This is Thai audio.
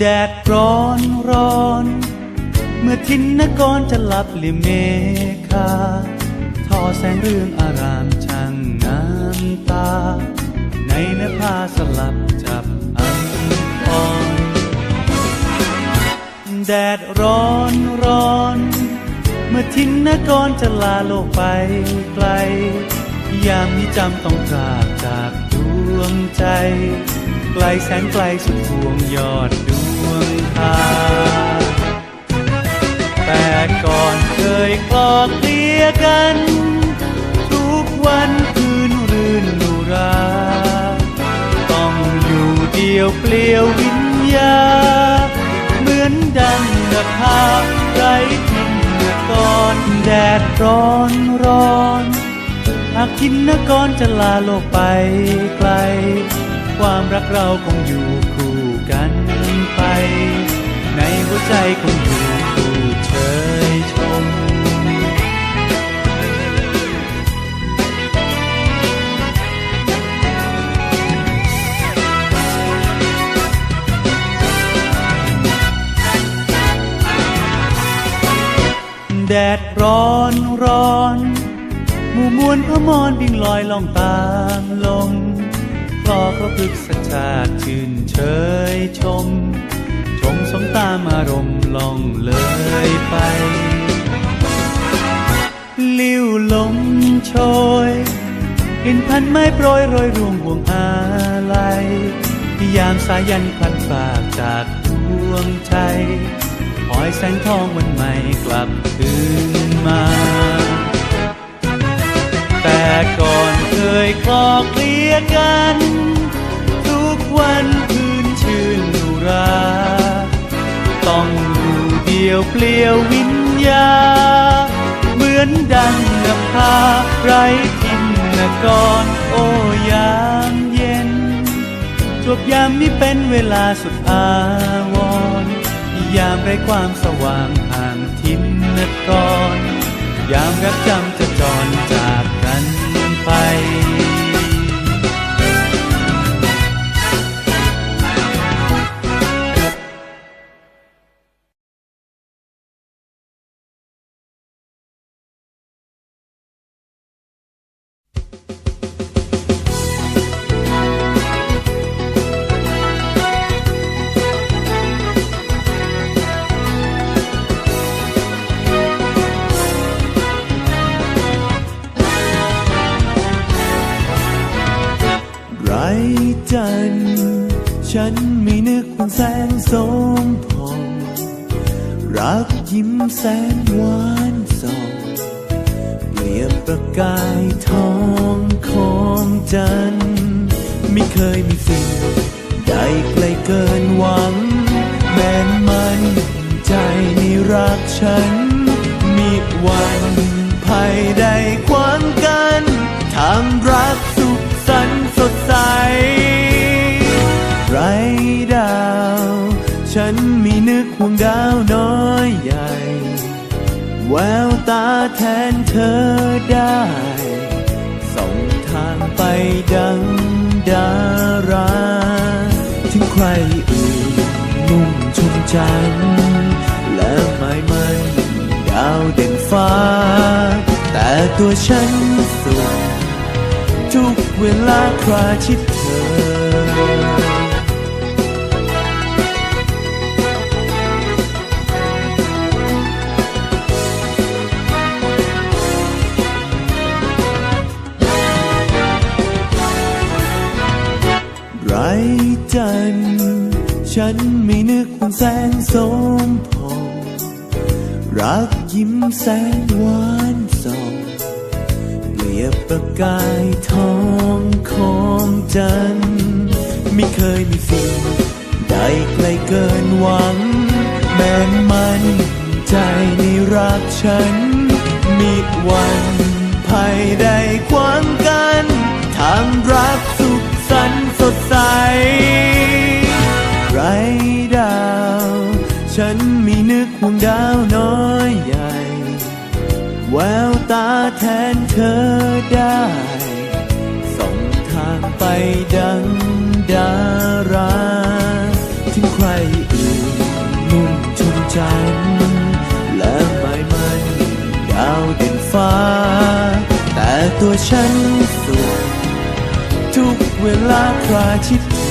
แดดร้อนร้อน เมื่อทินนกรจะหลับลิมเมฆาทอแสงเรื่องอารามช่างน้ำตา ในนภาสลับจับอันอ่อน แดดร้อนร้อน เมื่อทินนกรจะลาโลกไปไกล ยามนี้จำต้องจากจากดวงใจ ไกลแสนไกลสุดดวงยอดดวงตาแต่ก่อนเคยคลอเคลียกัน ทุกวันคืนรื่นนุรา ต้องอยู่เดียวเปลี่ยววิญญา เหมือนดังนภาพไรทินนกรแดดร้อนร้อนหากทินนกรจะลาโลกไปไกล รักเราคงอยู่คู่กันไป ในหัวใจคงอยู่คู่เชยชม แดดร้อนร้อน หมู่มวลพะมอนวิ่งลอยล่องตามลม อพระพฤกษชาติชื่นเชยชม ชมสมตามอารมณ์ล่องเลยไป ลิ้วลมโชยกลิ่นพันไม้โปรยโรยรวงห่วงอาลัยยามสายันพันฝากจากดวงใจคอยแสงทองวันใหม่กลับคืนมา แต่ก่อน คยคลอกเคลียกัน ทุกวันคืนชื่นนุรา ต้องอยู่เดียวเปลี่ยววิญญา เหมือนดังนภาไรทินนกรโอยามเย็นจวบยามนี้เป็นเวลาสุดอาวรยามไร้ความสว่างห่างทินนกรยามรักจำจะจร จันทร์ฉันไม่นึกว่าแสงสมพองรักยิ้มแสนหวานส่องเปรียบประกายทองของจันทร์ไม่เคยมีสิ่งใดไกลเกินหวัง แม้มันใจในรักฉัน มีวันภัยใดขวางกันทางรัก ฉันมีนึกห่วงดาวน้อยใหญ่ แววตาแทนเธอได้ส่องทางไปดังดารา ถึงใครอื่นมุ่งชมจันและหมายมันดาวเด่นฟ้า แต่ตัวฉันสุขทุกเวลาคราชิดเธอ จันทร์ฉันไม่นึกว่าแสงสมพองรักยิ้มแสนหวานส่องเปรียบประกายทองของจันทร์ไม่เคยมีสิ่งใดไกลเกินหวัง แม้มันใจในรักฉัน มีวันภัยใดขวางกันทางรัก มีนึกห่วงดาวน้อยใหญ่ แววตาแทนเธอได้ ส่งทางไปดังดาราถึงใครอื่นจันทร์และหมายมันดาวเด่นฟ้า แต่ตัวฉันสุขทุกเวลาพระอาทิตย์